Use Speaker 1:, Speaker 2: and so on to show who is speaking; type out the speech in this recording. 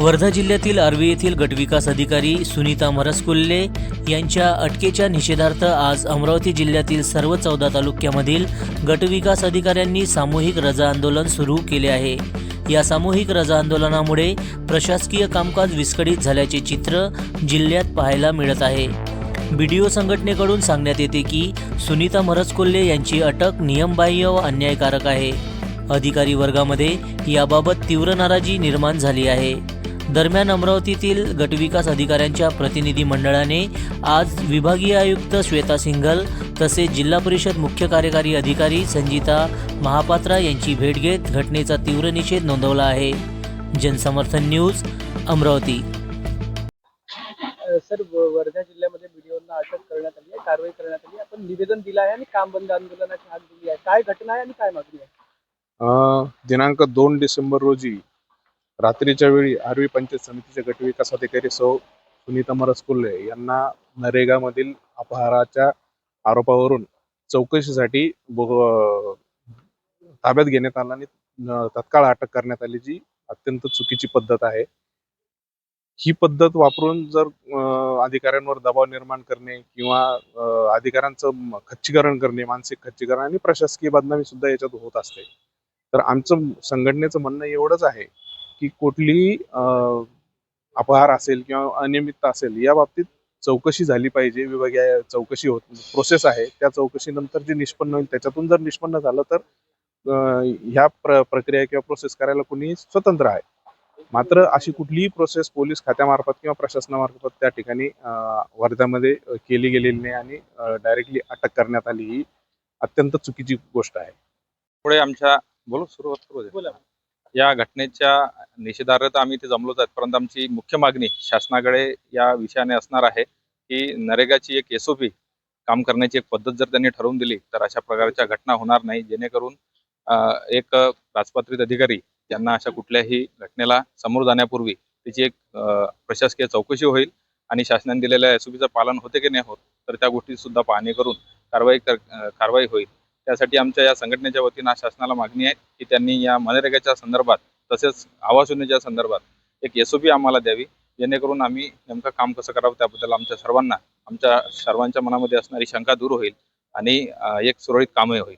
Speaker 1: वर्धा जिल्ह्यातील आर्वी येथील गटविकास अधिकारी सुनीता मरसकुल्ले यांच्या अटकेच्या निषेधार्थ आज अमरावती जिल्ह्यातील सर्व चौदा तालुक्यामधील गटविकास अधिकाऱ्यांनी सामूहिक रजा आंदोलन सुरू केले आहे. या सामूहिक रजा आंदोलनामुळे प्रशासकीय कामकाज विस्कळीत झाल्याचे चित्र जिल्ह्यात पाहायला मिळत आहे. बीडीओ संघटनेकडून सांगण्यात येते की सुनीता मरसकुल्ले यांची अटक नियमबाह्य व अन्यायकारक आहे. अधिकारी वर्गामध्ये याबाबत तीव्र नाराजी निर्माण झाली आहे. दरम्यान अमरावतीतील गटविकास अधिकाऱ्यांच्या प्रतिनिधी मंडळाने आज विभागीय आयुक्त श्वेता सिंघल तसेच जिल्हा परिषद मुख्य कार्यकारी अधिकारी संजिता महापात्रा यांची भेट घेत घटनेचा तीव्र निषेध नोंदवला आहे. जनसमर्थन न्यूज अमरावती.
Speaker 2: सर वर्धा जिल्ह्यामध्ये व्हिडिओना अटक करण्यात आली आहे कारवाई करण्यात आली आपण निवेदन दिलं आहे आणि काम बंद आंदोलनाची हाक दिली आहे. काय घटना आहे आणि काय मागणी आहे?
Speaker 3: दिनांक दोन डिसेंबर रोजी रात्रीच्या वेळी आरवी पंचायत समितीचे गटविकास अधिकारी सौ सुनीता मरसकुल्ले यांना नरेगामधील अपहाराच्या आरोपावरून चौकशीसाठी ताब्यात घेण्यात आला आणि तत्काळ अटक करण्यात आली जी अत्यंत चुकीची पद्धत आहे. ही पद्धत वापरून जर अधिकाऱ्यांवर दबाव निर्माण करणे किंवा अधिकाऱ्यांचं खच्चीकरण करणे मानसिक खच्चीकरण आणि प्रशासकीय बदनामी सुद्धा याच्यात होत असते. तर आमचं संघटनेचं म्हणणं एवढंच आहे की कुठलीही अं, अपहार असेल किंवा अनियमितता असेल या बाबतीत चौकशी झाली पाहिजे. विभागीय चौकशी होत प्रोसेस आहे. त्या चौकशीनंतर जे निष्पन्न होईल त्याच्यातून जर निष्पन्न झालं तर ह्या प्र प्रक्रिया किंवा प्रोसेस करायला कुणी स्वतंत्र आहे. मात्र अशी कुठलीही प्रोसेस पोलीस खात्यामार्फत किंवा प्रशासनामार्फत त्या ठिकाणी वर्ध्यामध्ये केली गेलेली नाही आणि डायरेक्टली अटक करण्यात आली ही अत्यंत चुकीची गोष्ट आहे.
Speaker 4: पुढे आमच्या बोलू सुरुवात करू दे.
Speaker 2: बोला.
Speaker 4: या घटनेच्या निषेधार्थ आम्ही इथे जमलोच आहेत. परंतु आमची मुख्य मागणी शासनाकडे या विषयाने असणार आहे की नरेगाची एक एसओपी काम करण्याची एक पद्धत जर त्यांनी ठरवून दिली तर अशा प्रकारच्या घटना होणार नाही. जेणेकरून एक राजपत्रित अधिकारी यांना अशा कुठल्याही घटनेला समोर जाण्यापूर्वी तिची एक प्रशासकीय चौकशी होईल आणि शासनाने दिलेल्या एसओपीचं पालन होते की नाही होत तर त्या गोष्टी सुद्धा पाहणी करून कारवाई कर कारवाई होईल. त्यासाठी आमच्या या संघटनेच्या वतीनं शासनाला मागणी आहे की त्यांनी या मनरेगाच्या संदर्भात तसेच आवास योजनेच्या संदर्भात एक एसओपी आम्हाला द्यावी. जेणेकरून आम्ही नेमकं काम कसं करावं त्याबद्दल आमच्या सर्वांना आमच्या सर्वांच्या मनामध्ये असणारी शंका दूर होईल आणि एक सुरळीत कामही होईल.